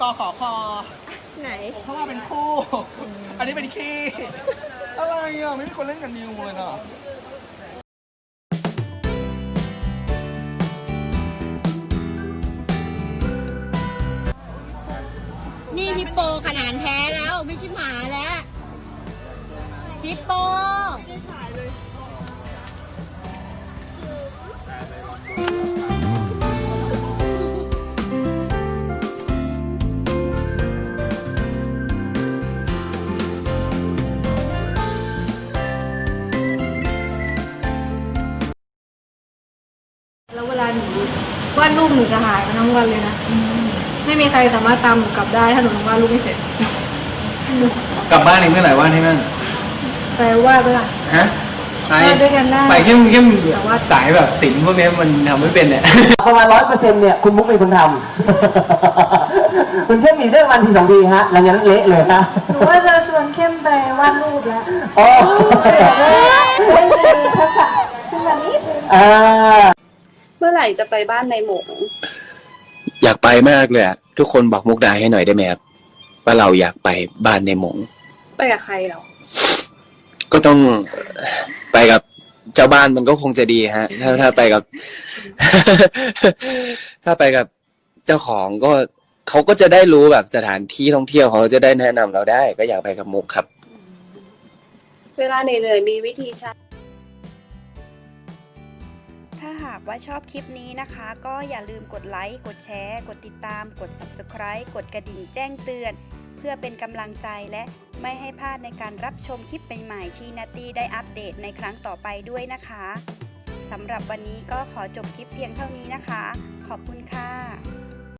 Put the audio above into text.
ขอคอ ไหน เพราะว่าเป็นคู่ อันนี้เป็นขี้อะไรอะ ไม่มีคนเล่นกับนิวเลยนะนี่ฮิปโปขนาดแท้แล้ว ไม่ใช่หมาแล้วฮิปโป วาดรูปหนูจะหายไปทั้งวันเลยนะไม่มีใครสามารถตามหนูกลับได้ถ้าหนูวาดรูปไม่เสร็จกลับบ้านอีกเมื่อไหร่ว่านให้มั่งไปวาดไปละฮะไปวาดด้วยกันได้ไปเข้มเข้มแต่ว่าสายแบบศิลป์พวกนี้มันทำไม่เป็นเนี่ยประมาณร้อยเปอร์เซ็นต์เนี่ยคุณมุกเป็นคนทำคุณแค่มีเรื่องวันทีสองทีฮะหลังจากนั้นเละเลยฮะหนูว่าจะชวนเข้มไปวาดรูปแล้วอ๋อไม่มีทักษะขึ้นมานิดนึงอ่าเมื่อไหร่จะไปบ้านในหมงอยากไปมากเลยอะทุกคนบอกมุกดาให้หน่อยได้ไหมครับว่าเราอยากไปบ้านในหมง ไปกับใครเหรอ ก็ต้องไปกับเจ้าบ้านมันก็คงจะดีฮะ ถ้าถ้าไปกับ ถ้าไปกับเจ้าของก็เขาก็จะได้รู้แบบสถานที่ท่องเที่ยวเขาจะได้แนะนำเราได้ ก็อยากไปกับมุกครับ เวลาเหนื่อยๆมีวิธีใช้ ถ้าหากว่าชอบคลิปนี้นะคะ ก็อย่าลืมกดไลค์ กดแชร์ กดติดตาม กด subscribe กดกระดิ่งแจ้งเตือน เพื่อเป็นกำลังใจและไม่ให้พลาดในการรับชมคลิปใหม่ๆที่นัตตี้ได้อัปเดตในครั้งต่อไปด้วยนะคะสำหรับวันนี้ก็ขอจบคลิปเพียงเท่านี้นะคะ ขอบคุณค่ะ